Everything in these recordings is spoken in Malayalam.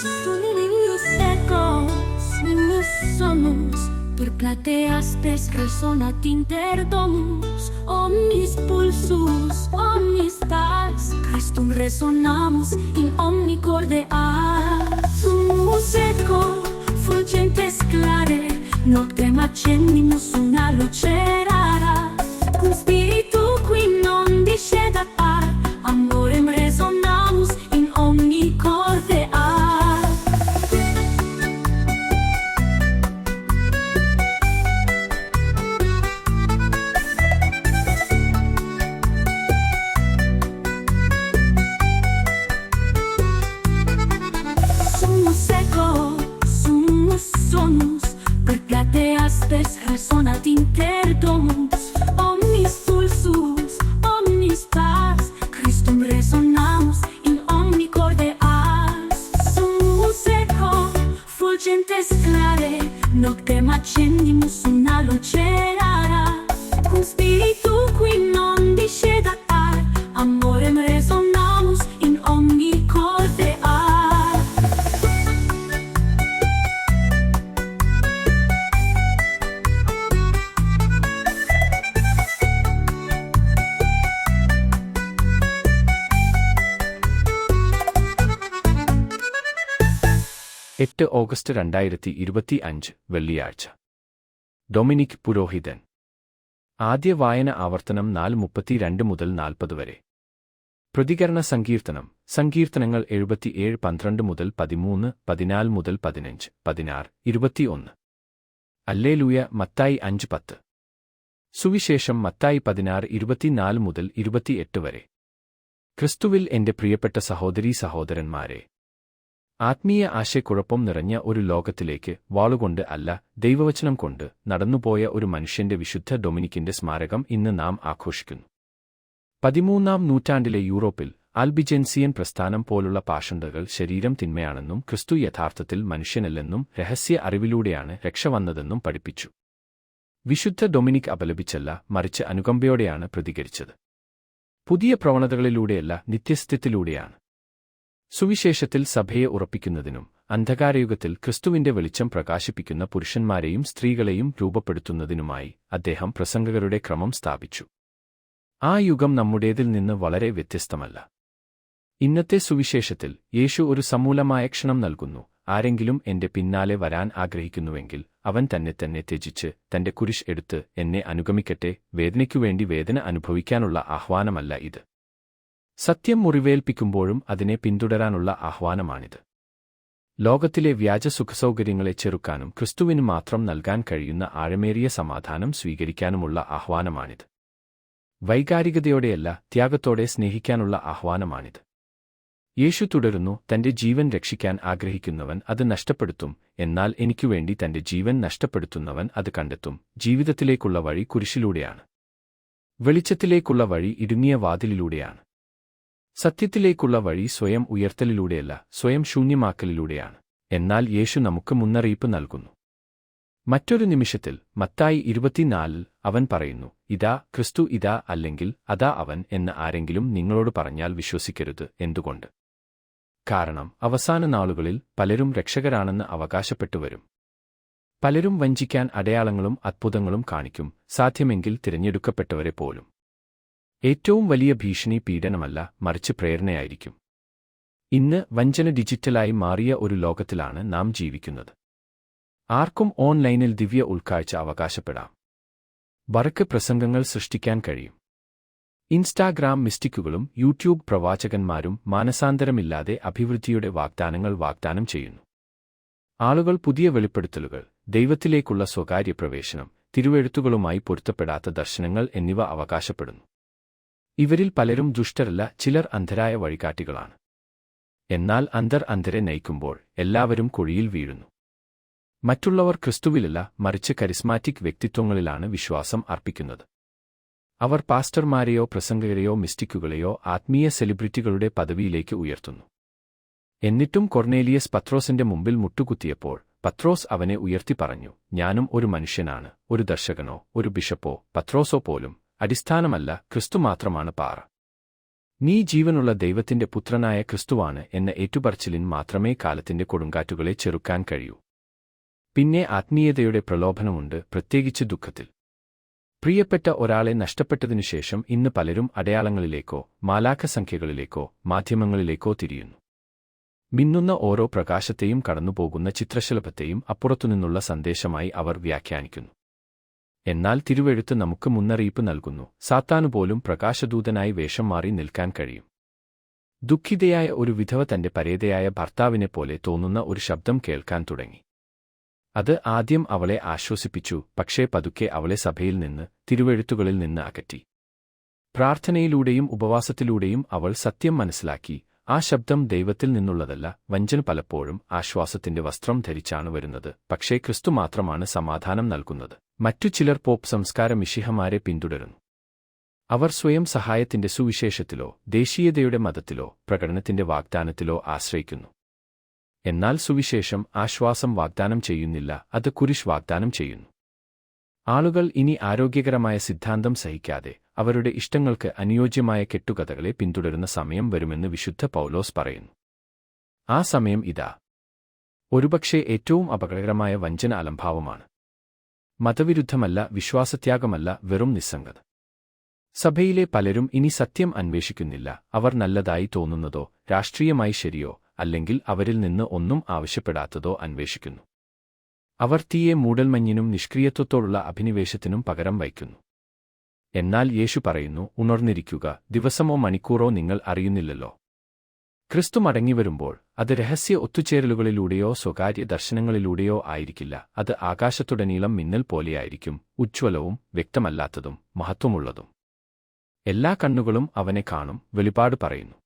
Sonidos secos, niños somos, per plateas pes resonat inter domus, omnis pulsus, omnis tax, Christum resonamos in omni corde as. Sumus eco, fulgentes clare, noctem accendimus una luce son എട്ട് ഓഗസ്റ്റ് രണ്ടായിരത്തി ഇരുപത്തി അഞ്ച് വെള്ളിയാഴ്ച. ഡൊമിനിക് പുരോഹിതൻ. ആദ്യ വായന ആവർത്തനം നാല് മുപ്പത്തിരണ്ട് മുതൽ നാൽപ്പത് വരെ. പ്രതികരണ സങ്കീർത്തനം. സങ്കീർത്തനങ്ങൾ എഴുപത്തിയേഴ് പന്ത്രണ്ട് മുതൽ പതിമൂന്ന് പതിനാല് മുതൽ പതിനഞ്ച് പതിനാറ് ഇരുപത്തിയൊന്ന്. അല്ലേലൂയ മത്തായി അഞ്ച് പത്ത്. സുവിശേഷം മത്തായി പതിനാറ് ഇരുപത്തിനാല് മുതൽ ഇരുപത്തിയെട്ട് വരെ. ക്രിസ്തുവിൽ എന്റെ പ്രിയപ്പെട്ട സഹോദരീ സഹോദരന്മാരെ ആത്മീയ ആശയക്കുഴപ്പം നിറഞ്ഞ ഒരു ലോകത്തിലേക്ക് വാളുകൊണ്ട് അല്ല ദൈവവചനം കൊണ്ട് നടന്നുപോയ ഒരു മനുഷ്യന്റെ വിശുദ്ധ ഡൊമിനിക്കിന്റെ സ്മാരകം ഇന്ന് നാം ആഘോഷിക്കുന്നു. പതിമൂന്നാം നൂറ്റാണ്ടിലെ യൂറോപ്പിൽ ആൽബിജെൻസിയൻ പ്രസ്ഥാനം പോലുള്ള പാഷണ്ടകൾ ശരീരം തിന്മയാണെന്നും ക്രിസ്തു യഥാർത്ഥത്തിൽ മനുഷ്യനല്ലെന്നും രഹസ്യ അറിവിലൂടെയാണ് രക്ഷ വന്നതെന്നും പഠിപ്പിച്ചു. വിശുദ്ധ ഡൊമിനിക് അപലപിച്ചല്ല മറിച്ച് അനുകമ്പയോടെയാണ് പ്രതികരിച്ചത്. പുതിയ പ്രവണതകളിലൂടെയല്ല നിത്യസ്ഥിതിയിലൂടെയാണ് സുവിശേഷത്തിൽ സഭയെ ഉറപ്പിക്കുന്നതിനും അന്ധകാരയുഗത്തിൽ ക്രിസ്തുവിന്റെ വെളിച്ചം പ്രകാശിപ്പിക്കുന്ന പുരുഷന്മാരെയും സ്ത്രീകളെയും രൂപപ്പെടുത്തുന്നതിനുമായി അദ്ദേഹം പ്രസംഗകരുടെ ക്രമം സ്ഥാപിച്ചു. ആ യുഗം നമ്മുടേതിൽ നിന്ന് വളരെ വ്യത്യസ്തമല്ല. ഇന്നത്തെ സുവിശേഷത്തിൽ യേശു ഒരു സമൂലമായ ക്ഷണം നൽകുന്നു. ആരെങ്കിലും എന്റെ പിന്നാലെ വരാൻ ആഗ്രഹിക്കുന്നുവെങ്കിൽ അവൻ തന്നെ തന്നെ ത്യജിച്ച് തന്റെ കുരിശ് എടുത്ത് എന്നെ അനുഗമിക്കട്ടെ. വേദനയ്ക്കുവേണ്ടി വേദന അനുഭവിക്കാനുള്ള ആഹ്വാനമല്ല ഇത്. സത്യം മുറിവേൽപ്പിക്കുമ്പോഴും അതിനെ പിന്തുടരാനുള്ള ആഹ്വാനമാണിത്. ലോകത്തിലെ വ്യാജ സുഖസൗകര്യങ്ങളെ ചെറുക്കാനും ക്രിസ്തുവിന് മാത്രം നൽകാൻ കഴിയുന്ന ആഴമേറിയ സമാധാനം സ്വീകരിക്കാനുമുള്ള ആഹ്വാനമാണിത്. വൈകാരികതയോടെയല്ല ത്യാഗത്തോടെ സ്നേഹിക്കാനുള്ള ആഹ്വാനമാണിത്. യേശു തുടരുന്നു തന്റെ ജീവൻ രക്ഷിക്കാൻ ആഗ്രഹിക്കുന്നവൻ അത് നഷ്ടപ്പെടുത്തും എന്നാൽ എനിക്കുവേണ്ടി തന്റെ ജീവൻ നഷ്ടപ്പെടുത്തുന്നവൻ അത് കണ്ടെത്തും ജീവിതത്തിലേക്കുള്ള വഴി കുരിശിലൂടെയാണ്. വെളിച്ചത്തിലേക്കുള്ള വഴി ഇടുങ്ങിയ വാതിലിലൂടെയാണ്. സത്യത്തിലേക്കുള്ള വഴി സ്വയം ഉയർത്തലിലൂടെയല്ല സ്വയം ശൂന്യമാക്കലിലൂടെയാണ്. എന്നാൽ യേശു നമുക്ക് മുന്നറിയിപ്പ് നൽകുന്നു. മറ്റൊരു നിമിഷത്തിൽ മത്തായി ഇരുപത്തിനാലിൽ അവൻ പറയുന്നു ഇതാ ക്രിസ്തു ഇതാ അല്ലെങ്കിൽ അതാ അവൻ എന്ന് ആരെങ്കിലും നിങ്ങളോട് പറഞ്ഞാൽ വിശ്വസിക്കരുത് എന്തുകൊണ്ട്? കാരണം അവസാന നാളുകളിൽ പലരും രക്ഷകരാണെന്ന് അവകാശപ്പെട്ടുവരും പലരും വഞ്ചിക്കാൻ അടയാളങ്ങളും അത്ഭുതങ്ങളും കാണിക്കും സാധ്യമെങ്കിൽ തിരഞ്ഞെടുക്കപ്പെട്ടവരെ പോലും. ഏറ്റവും വലിയ ഭീഷണി പീഡനമല്ല മറിച്ച് പ്രേരണയായിരിക്കും. ഇന്ന് വഞ്ചന ഡിജിറ്റലായി മാറിയ ഒരു ലോകത്തിലാണ് നാം ജീവിക്കുന്നത്. ആർക്കും ഓൺലൈനിൽ ദിവ്യ ഉൾക്കാഴ്ച അവകാശപ്പെടാം. വറക്ക് പ്രസംഗങ്ങൾ സൃഷ്ടിക്കാൻ കഴിയും. ഇൻസ്റ്റാഗ്രാം മിസ്റ്റിക്കുകളും യൂട്യൂബ് പ്രവാചകന്മാരും മാനസാന്തരമില്ലാതെ അഭിവൃദ്ധിയുടെ വാഗ്ദാനങ്ങൾ വാഗ്ദാനം ചെയ്യുന്നു. ആളുകൾ പുതിയ വെളിപ്പെടുത്തലുകൾ ദൈവത്തിലേക്കുള്ള സ്വകാര്യ പ്രവേശനം തിരുവെഴുത്തുകളുമായി പൊരുത്തപ്പെടാത്ത ദർശനങ്ങൾ എന്നിവ അവകാശപ്പെടുന്നു. ഇവരിൽ പലരും ദുഷ്ടരല്ല ചിലർ അന്ധരായ വഴികാട്ടികളാണ്. എന്നാൽ അന്തർ അന്ധരെ നയിക്കുമ്പോൾ എല്ലാവരും കുഴിയിൽ വീഴുന്നു. മറ്റുള്ളവർ ക്രിസ്തുവിലല്ല മറിച്ച് കരിസ്മാറ്റിക് വ്യക്തിത്വങ്ങളിലാണ് വിശ്വാസം അർപ്പിക്കുന്നത്. അവർ പാസ്റ്റർമാരെയോ പ്രസംഗകരെയോ മിസ്റ്റിക്കുകളെയോ ആത്മീയ സെലിബ്രിറ്റികളുടെ പദവിയിലേക്ക് ഉയർത്തുന്നു. എന്നിട്ടും കൊർണേലിയസ് പത്രോസിന്റെ മുമ്പിൽ മുട്ടുകുത്തിയപ്പോൾ പത്രോസ് അവനെ ഉയർത്തി പറഞ്ഞു ഞാനും ഒരു മനുഷ്യനാണ് ഒരു ദർശകനോ ഒരു ബിഷപ്പോ പത്രോസോ പോലും അടിസ്ഥാനമല്ല ക്രിസ്തു മാത്രമാണ് പാറ. നീ ജീവനുള്ള ദൈവത്തിന്റെ പുത്രനായ ക്രിസ്തുവാണ് എന്ന ഏറ്റുപറച്ചിലിൻ മാത്രമേ കാലത്തിന്റെ കൊടുങ്കാറ്റുകളെ ചെറുക്കാൻ കഴിയൂ. പിന്നെ ആത്മീയതയുടെ പ്രലോഭനമുണ്ട് പ്രത്യേകിച്ച് ദുഃഖത്തിൽ. പ്രിയപ്പെട്ട ഒരാളെ നഷ്ടപ്പെട്ടതിനുശേഷം ഇന്ന് പലരും അടയാളങ്ങളിലേക്കോ മാലാഖസംഖ്യകളിലേക്കോ മാധ്യമങ്ങളിലേക്കോ തിരിയുന്നു. മിന്നുന്ന ഓരോ പ്രകാശത്തെയും കടന്നുപോകുന്ന ചിത്രശലഭത്തെയും അപ്പുറത്തുനിന്നുള്ള സന്ദേശമായി അവർ വ്യാഖ്യാനിക്കുന്നു. എന്നാൽ തിരുവെഴുത്ത് നമുക്ക് മുന്നറിയിപ്പ് നൽകുന്നു. സാത്താനുപോലും പ്രകാശദൂതനായി വേഷം മാറി നിൽക്കാൻ കഴിയും. ദുഃഖിതയായ ഒരു വിധവ തന്റെ പരേതയായ ഭർത്താവിനെ പോലെ തോന്നുന്ന ഒരു ശബ്ദം കേൾക്കാൻ തുടങ്ങി. അത് ആദ്യം അവളെ ആശ്വസിപ്പിച്ചു പക്ഷേ പതുക്കെ അവളെ സഭയിൽ നിന്ന് തിരുവെഴുത്തുകളിൽ നിന്ന് അകറ്റി. പ്രാർത്ഥനയിലൂടെയും ഉപവാസത്തിലൂടെയും അവൾ സത്യം മനസ്സിലാക്കി. ആ ശബ്ദം ദൈവത്തിൽ നിന്നുള്ളതല്ല വഞ്ചന പലപ്പോഴും ആശ്വാസത്തിന്റെ വസ്ത്രം ധരിച്ചാണ് വരുന്നത് പക്ഷേ ക്രിസ്തു മാത്രമാണ് സമാധാനം നൽകുന്നത്. മറ്റു ചിലർ പോപ്പ് സംസ്കാരം ഇഷിഹമാരെ പിന്തുടരുന്നു. അവർ സ്വയം സഹായത്തിന്റെ സുവിശേഷത്തിലോ ദേശീയതയുടെ മതത്തിലോ പ്രകടനത്തിന്റെ വാഗ്ദാനത്തിലോ ആശ്രയിക്കുന്നു. എന്നാൽ സുവിശേഷം ആശ്വാസം വാഗ്ദാനം ചെയ്യുന്നില്ല അത് കുരിശ് വാഗ്ദാനം ചെയ്യുന്നു. ആളുകൾ ഇനി ആരോഗ്യകരമായ സിദ്ധാന്തം സഹിക്കാതെ അവരുടെ ഇഷ്ടങ്ങൾക്ക് അനുയോജ്യമായ കെട്ടുകഥകളെ പിന്തുടരുന്ന സമയം വരുമെന്ന് വിശുദ്ധ പൗലോസ് പറയുന്നു. ആ സമയം ഇതാ. ഒരുപക്ഷെ ഏറ്റവും അപകടകരമായ വഞ്ചന അലംഭാവമാണ്. മതവിരുദ്ധമല്ല വിശ്വാസത്യാഗമല്ല വെറും നിസ്സംഗത. സഭയിലെ പലരും ഇനി സത്യം അന്വേഷിക്കുന്നില്ല അവർ നല്ലതായി തോന്നുന്നതോ രാഷ്ട്രീയമായി ശരിയോ അല്ലെങ്കിൽ അവരിൽ നിന്ന് ഒന്നും ആവശ്യപ്പെടാത്തതോ അന്വേഷിക്കുന്നു. അവർ തീയെ മൂടൽമഞ്ഞിനും നിഷ്ക്രിയത്വത്തോടുള്ള അഭിനിവേശത്തിനും പകരം വയ്ക്കുന്നു. എന്നാൽ യേശു പറയുന്നു ഉണർന്നിരിക്കുക ദിവസമോ മണിക്കൂറോ നിങ്ങൾ അറിയുന്നില്ലല്ലോ. ക്രിസ്തു മടങ്ങിവരുമ്പോൾ അത് രഹസ്യ ഒത്തുചേരലുകളിലൂടെയോ സ്വകാര്യ ദർശനങ്ങളിലൂടെയോ ആയിരിക്കില്ല. അത് ആകാശത്തുടനീളം മിന്നൽ പോലെയായിരിക്കും ഉജ്ജ്വലവും വ്യക്തമല്ലാത്തതും മഹത്വമുള്ളതും. എല്ലാ കണ്ണുകളും അവനെ കാണും വെളിപാട് പറയുന്നു.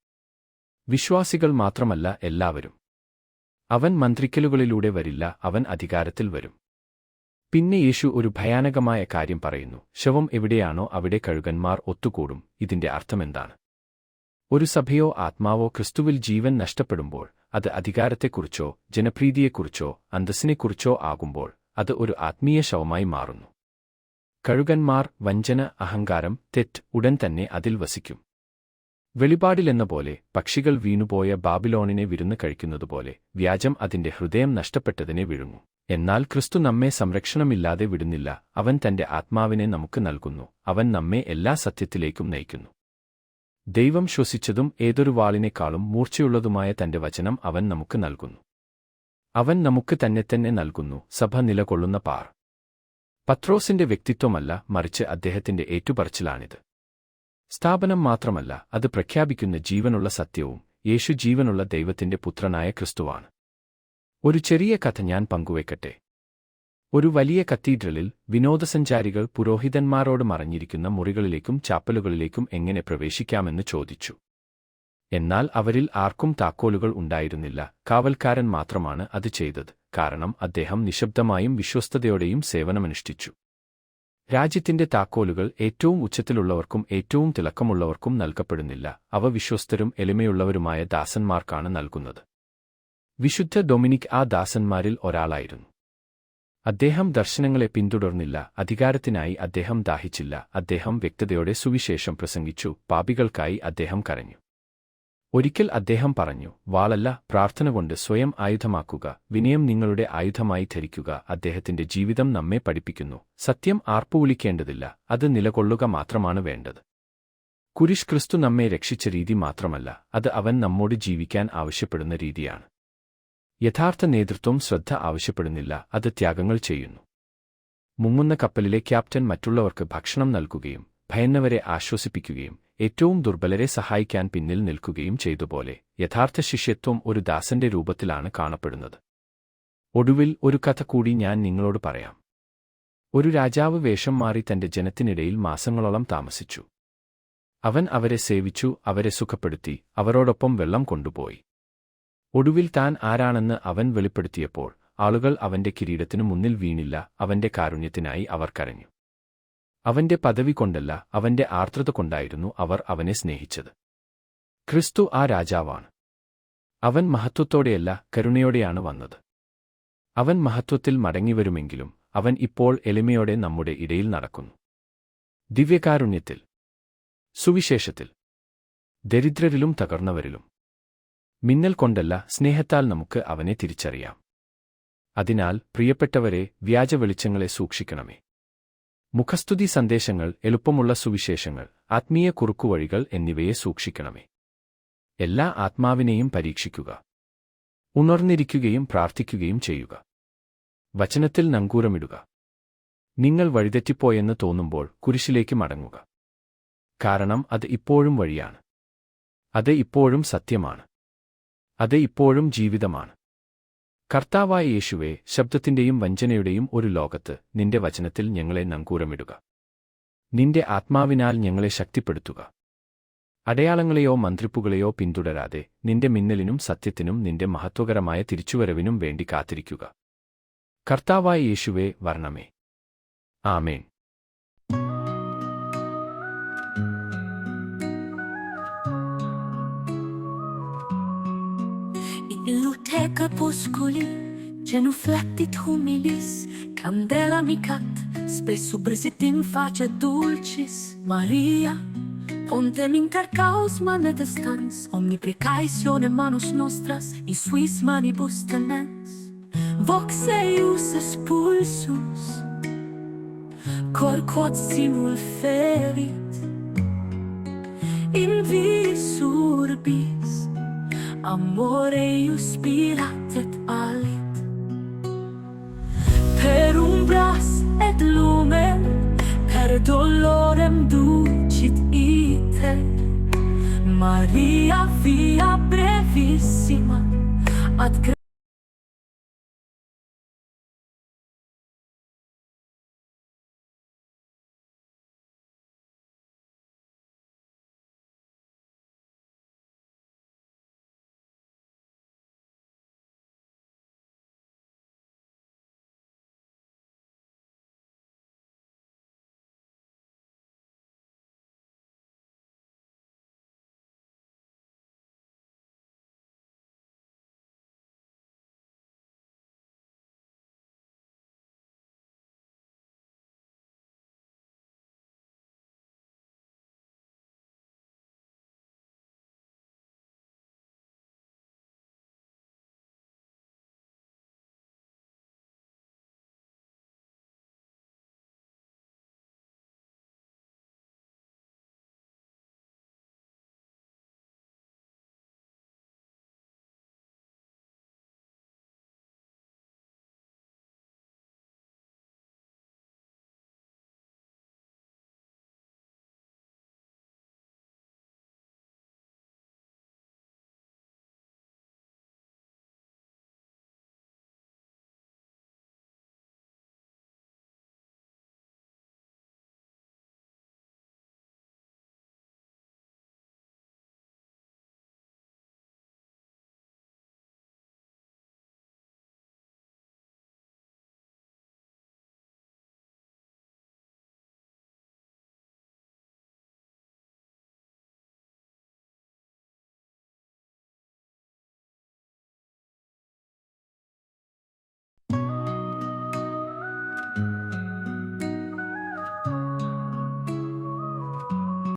വിശ്വാസികൾ മാത്രമല്ല എല്ലാവരും. അവൻ മന്ത്രിക്കലുകളിലൂടെ വരില്ല അവൻ അധികാരത്തിൽ വരും. പിന്നെ യേശു ഒരു ഭയാനകമായ കാര്യം പറയുന്നു ശവം എവിടെയാണോ അവിടെ കഴുകന്മാർ ഒത്തുകൂടും ഇതിന്റെ അർത്ഥമെന്താണ്? ഒരു സഭയോ ആത്മാവോ ക്രിസ്തുവിൽ ജീവൻ നഷ്ടപ്പെടുമ്പോൾ അത് അധികാരത്തെക്കുറിച്ചോ ജനപ്രീതിയെക്കുറിച്ചോ അന്തസ്സിനെക്കുറിച്ചോ ആകുമ്പോൾ അത് ഒരു ആത്മീയ ശവമായി മാറുന്നു. കഴുകന്മാർ വഞ്ചന അഹങ്കാരം തെറ്റ് ഉടൻ തന്നെ അതിൽ വസിക്കും. വെളിപാടിലെന്ന പോലെ പക്ഷികൾ വീണുപോയ ബാബിലോണിനെ വിരുന്ന് കഴിക്കുന്നതുപോലെ വ്യാജം അതിന്റെ ഹൃദയം നഷ്ടപ്പെട്ടതിനെ വിഴുങ്ങും. എന്നാൽ ക്രിസ്തു നമ്മെ സംരക്ഷണമില്ലാതെ വിടുന്നില്ല അവൻ തന്റെ ആത്മാവിനെ നമുക്ക് നൽകുന്നു അവൻ നമ്മെ എല്ലാ സത്യത്തിലേക്കും നയിക്കുന്നു. ദൈവം ശ്വസിച്ചതും ഏതൊരു വാളിനേക്കാളും മൂർച്ചയുള്ളതുമായ തന്റെ വചനം അവൻ നമുക്ക് നൽകുന്നു. അവൻ നമുക്ക് തന്നെ തന്നെ നൽകുന്നു സഭ നിലകൊള്ളുന്ന പാർ. പത്രോസിന്റെ വ്യക്തിത്വമല്ല മറിച്ച് അദ്ദേഹത്തിന്റെ ഏറ്റുപറച്ചിലാണിത്. സ്ഥാപനം മാത്രമല്ല അത് പ്രഖ്യാപിക്കുന്ന ജീവനുള്ള സത്യവും യേശു ജീവനുള്ള ദൈവത്തിന്റെ പുത്രനായ ക്രിസ്തുവാണ്. ഒരു ചെറിയ കഥ ഞാൻ പങ്കുവെക്കട്ടെ. ഒരു വലിയ കത്തീഡ്രലിൽ വിനോദസഞ്ചാരികൾ പുരോഹിതന്മാരോട് മറഞ്ഞിരിക്കുന്ന മുറികളിലേക്കും ചാപ്പലുകളിലേക്കും എങ്ങനെ പ്രവേശിക്കാമെന്ന് ചോദിച്ചു. എന്നാൽ അവരിൽ ആർക്കും താക്കോലുകൾ ഉണ്ടായിരുന്നില്ല. കാവൽക്കാരൻ മാത്രമാണ് അത് ചെയ്തത്. കാരണം അദ്ദേഹം നിശബ്ദമായും വിശ്വസ്തയോടെയും സേവനമനുഷ്ഠിച്ചു. രാജ്യത്തിന്റെ താക്കോലുകൾ ഏറ്റവും ഉച്ചത്തിലുള്ളവർക്കും ഏറ്റവും തിളക്കമുള്ളവർക്കും നൽകപ്പെടുന്നില്ല. അവ വിശ്വസ്തരും എളിമയുള്ളവരുമായ ദാസന്മാർക്കാണ് നൽകുന്നത്. വിശുദ്ധ ഡൊമിനിക് ആ ദാസന്മാരിൽ ഒരാളായിരുന്നു. അദ്ദേഹം ദർശനങ്ങളെ പിന്തുടർന്നില്ല. അധികാരത്തിനായി അദ്ദേഹം ദാഹിച്ചില്ല. അദ്ദേഹം വ്യക്തതയോടെ സുവിശേഷം പ്രസംഗിച്ചു. പാപികൾക്കായി അദ്ദേഹം കരഞ്ഞു. ഒരിക്കൽ അദ്ദേഹം പറഞ്ഞു വാളല്ല പ്രാർത്ഥന കൊണ്ട് സ്വയം ആയുധമാക്കുക. വിനയം നിങ്ങളുടെ ആയുധമായി ധരിക്കുക. അദ്ദേഹത്തിന്റെ ജീവിതം നമ്മെ പഠിപ്പിക്കുന്നു. സത്യം ആർപ്പുവിളിക്കേണ്ടതില്ല അത് നിലകൊള്ളുക മാത്രമാണ് വേണ്ടത്. കുരിശ് ക്രിസ്തു നമ്മെ രക്ഷിച്ച രീതി മാത്രമല്ല. അത് അവൻ നമ്മോട് ജീവിക്കാൻ ആവശ്യപ്പെടുന്ന രീതിയാണ്. യഥാർത്ഥ നേതൃത്വം ശ്രദ്ധ ആവശ്യപ്പെടുന്നില്ല അത് ത്യാഗങ്ങൾ ചെയ്യുന്നു. മുങ്ങുന്ന കപ്പലിലെ ക്യാപ്റ്റൻ മറ്റുള്ളവർക്ക് ഭക്ഷണം നൽകുകയും ഭയന്നവരെ ആശ്വസിപ്പിക്കുകയും ഏറ്റവും ദുർബലരെ സഹായിക്കാൻ പിന്നിൽ നിൽക്കുകയും ചെയ്തുപോലെ യഥാർത്ഥ ശിഷ്യത്വം ഒരു ദാസന്റെ രൂപത്തിലാണ് കാണപ്പെടുന്നത്. ഒടുവിൽ ഒരു കഥ കൂടി ഞാൻ നിങ്ങളോട് പറയാം. ഒരു രാജാവ് വേഷം മാറി തന്റെ ജനത്തിനിടയിൽ മാസങ്ങളോളം താമസിച്ചു. അവൻ അവരെ സേവിച്ചു അവരെ സുഖപ്പെടുത്തി അവരോടൊപ്പം വെള്ളം കൊണ്ടുപോയി. ഒടുവിൽ താൻ ആരാണെന്ന് അവൻ വെളിപ്പെടുത്തിയപ്പോൾ ആളുകൾ അവന്റെ കിരീടത്തിനു മുന്നിൽ വീണില്ല അവന്റെ കാരുണ്യത്തിനായി അവർ കരഞ്ഞു. അവന്റെ പദവി കൊണ്ടല്ല അവന്റെ ആർദ്രത കൊണ്ടായിരുന്നു അവർ അവനെ സ്നേഹിച്ചത്. ക്രിസ്തു ആ രാജാവാണ്. അവൻ മഹത്വത്തോടെയല്ല കരുണയോടെയാണ് വന്നത്. അവൻ മഹത്വത്തിൽ മടങ്ങിവരുമെങ്കിലും അവൻ ഇപ്പോൾ എളിമയോടെ നമ്മുടെ ഇടയിൽ നടക്കുന്നു. ദിവ്യകാരുണ്യത്തിൽ സുവിശേഷത്തിൽ ദരിദ്രരിലും തകർന്നവരിലും മിന്നൽ കൊണ്ടല്ല സ്നേഹത്താൽ നമുക്ക് അവനെ തിരിച്ചറിയാം. അതിനാൽ പ്രിയപ്പെട്ടവരെ വ്യാജ വെളിച്ചങ്ങളെ സൂക്ഷിക്കണമേ. മുഖസ്തുതി സന്ദേശങ്ങൾ എളുപ്പമുള്ള സുവിശേഷങ്ങൾ ആത്മീയ കുറുക്കുവഴികൾ എന്നിവയെ സൂക്ഷിക്കണമേ. എല്ലാ ആത്മാവിനെയും പരീക്ഷിക്കുക. ഉണർന്നിരിക്കുകയും പ്രാർത്ഥിക്കുകയും ചെയ്യുക. വചനത്തിൽ നങ്കൂരമിടുക. നിങ്ങൾ വഴിതെറ്റിപ്പോയെന്ന് തോന്നുമ്പോൾ കുരിശിലേക്ക് മടങ്ങുക. കാരണം അത് ഇപ്പോഴും വഴിയാണ്. അത് ഇപ്പോഴും സത്യമാണ്. അത് ഇപ്പോഴും ജീവിതമാണ്. കർത്താവായ യേശുവെ ശബ്ദത്തിന്റെയും വഞ്ചനയുടെയും ഒരു ലോകത്ത് നിന്റെ വചനത്തിൽ ഞങ്ങളെ നങ്കൂരമിടുക. നിന്റെ ആത്മാവിനാൽ ഞങ്ങളെ ശക്തിപ്പെടുത്തുക. അടയാളങ്ങളെയോ മന്ത്രിപ്പുകളെയോ പിന്തുടരാതെ നിന്റെ മിന്നലിനും സത്യത്തിനും നിന്റെ മഹത്വകരമായ തിരിച്ചുവരവിനും വേണ്ടി കാത്തിരിക്കുക. കർത്താവായ യേശുവെ വർണമേ. ആമേൻ. Lutte crepuscoli, genufletti humilis, candela micat, spesso bresit in faccia dulcis. Maria, pontem inter caos manete stans, omni precaisione manus nostras, in suis manibus tenens. Vox eius expulsus, cor quod simul ferit, in vis urbis, amore eius spirat et alit. Per umbras et lumen, per dolorem ducit ite. Maria via brevissima, ad